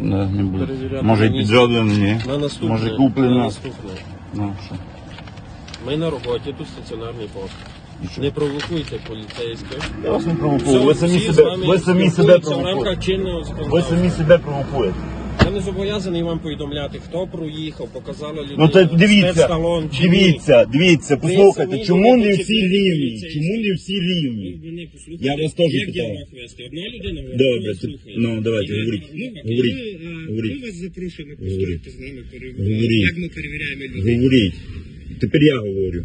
Не, буде. Перевіряти Може і на місці. ні. Наступне. Може На куплено. наступне. Ну, що? Ми на роботі, тут стаціонарний пост. І що? Не провокуйте поліцейських. Я вас не провокую. Ви самі всі з себе, вами ви самі себе спілкуються в провокуєте. рамках чинного Ви законодавства. самі себе провокуєте. Я не зобов'язаний вам повідомляти, хто проїхав, показала людина. Ну то дивіться, спецталон чи ні. дивіться, дивіться, послухайте, самі чому не всі чіпляти рівні? поліцейських. Чому не всі Ви рівні? мене послухайте. Я вас теж Як питаю. діалог вести? Одна людина говорить, Добре, ти- ну давайте, говоріть. ну, Говоріть. Говоріть. Ми вас запрошуємо Говоріть. з нами. Говоріть. Як ми перевіряємо людей? Говоріть. Тепер я говорю.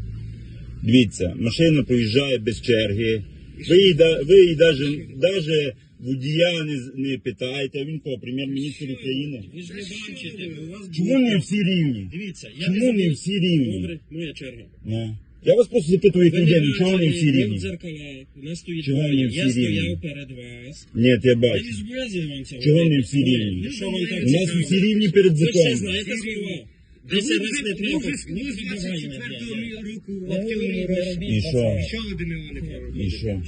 Дивіться, машина проїжджає без черги. Ви її, да- ви її даже, даже водія не, не питаєте. Він кого, прем'єр-міністр України? Ви ж не бачите, у вас Чому не всі рівні? Дивіться, я Чому не всі рівні? Добре, моя черга. Ну. Я вас просто запитую, як людину, чого не всі в рівні? дзеркала, у нас стоїть Чого двоє. не всі Я рівні? стояв перед вас. Ні, я Я бачу. не зобов'язаний вам це Чого не всі рівні? Якщо вам так У нас цікаво. всі рівні перед Ви все законом. знаєте слова. Десять раз не треба. Не ви з 24 року в Я активному говорю, розшуку. робіть, І що? Що ви до нього не? І що?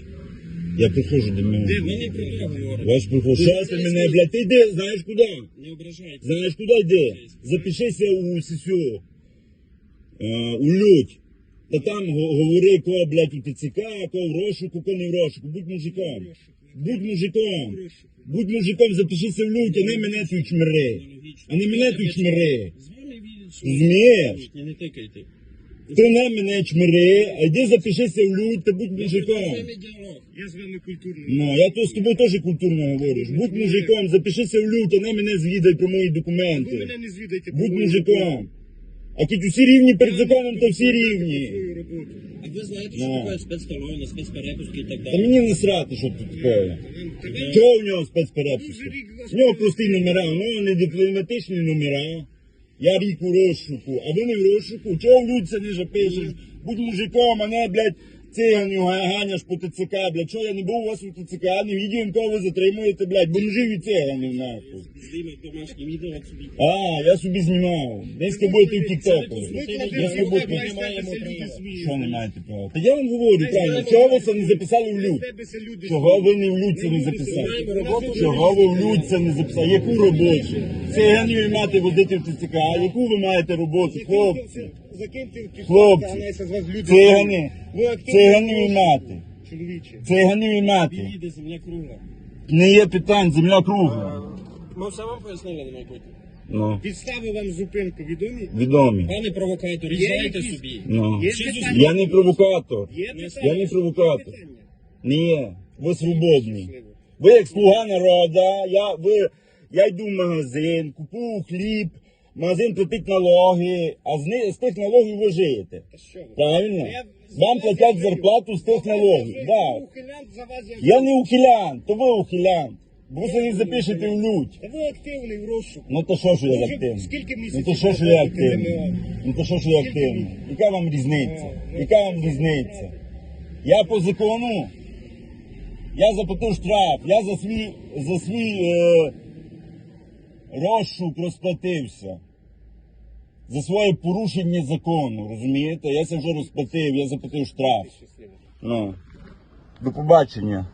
Я приходжу до мене. Ми не про те говоримо. Ваш приход. Що ти мене, блядь? Ти йди, знаєш куди? Не ображайте. Знаєш куди йди? Запишися у ССО. Е, у лють. Та там говори, кого, блядь, у ТЦК, кого в розшуку, кого не в розшуку. Будь мужиком. Будь мужиком. Будь мужиком, запишися в лють, а не мене тут чмири. А не мене тут чмири. З вами від- Розумієш? Не, не тикайте. Ти не мене чмири, а йди запишися в лють, та будь мужиком. Я з вами культурно. Ну, я то з тобою теж культурно говорю. Будь мужиком, запишися в лють, а не мене звідай про мої Ви документи. мене не звідайте. Будь мужиком. А тут усі рівні перед законом, то всі рівні. Свою роботу. А ви знаєте, що Ну. таке спецталони, спецперепуски і так Та далі? мені насрати, що тут таке. Вам- та ви- Чого в нього спецперепуски? В нього прості номера, у нього не дипломатичні номера. Я рік у розшуку, а ви не в розшуку. Чого в людці не запишеш? Будь мужиком, а не, блядь, циганю ганяш по ТЦК, блядь. Чого я не був у вас у ТЦК, не відео, кого ви затримуєте, блядь, бомжів і циганів, нахуй. Знімай домашнє відео собі. А, я собі знімав. Десь будете в тіктоку. Десь ви будете. не. Що не маєте права? Та я вам говорю, правильно, чого ви це не записали в люд? Це Чого ви не в людці не записали? Чого ви в людці не записали? Яку роботу? Циганів мати водити в ТЦК, а яку ви маєте роботу, хлопці? Закиньте в пісок, Хлопці, ганяйся з вас люди. Цигани, Ви активні циганів мати, Чоловіче. циганів мати. Їде земля кругла. Не є питань, земля кругла. Ми все вам пояснили на майбутнє. Ну, Підстави вам зупинку відомі? відомі. Пане провокатор, різайте якісь- собі. Ну. Є питання? Я не провокатор. Є питання? Я не провокатор. Питання? Ні, ви свободні. Ви як слуга народу, я, ви, я йду в магазин, купую хліб, магазин платить налоги, а з, ни- з тих налогів ви. Що ви? Правильно? Я Вам платять зарплату з тих налогів. Да. ухилянт, за вас я... Я не ухилян, то ви ухилян. Ви самі запишете в лють. Та ви активний в розшуку. Ну то що, що я активний? скільки Ну місяців то що, що я активний? Ну то що, що я активний? Яка вам різниця? Яка вам різниця? Я по закону, я заплатив штраф, я за свій, за свій е, розшук розплатився. За своє порушення закону, розумієте? Я це вже розплатив, я заплатив штраф. Ну. До побачення.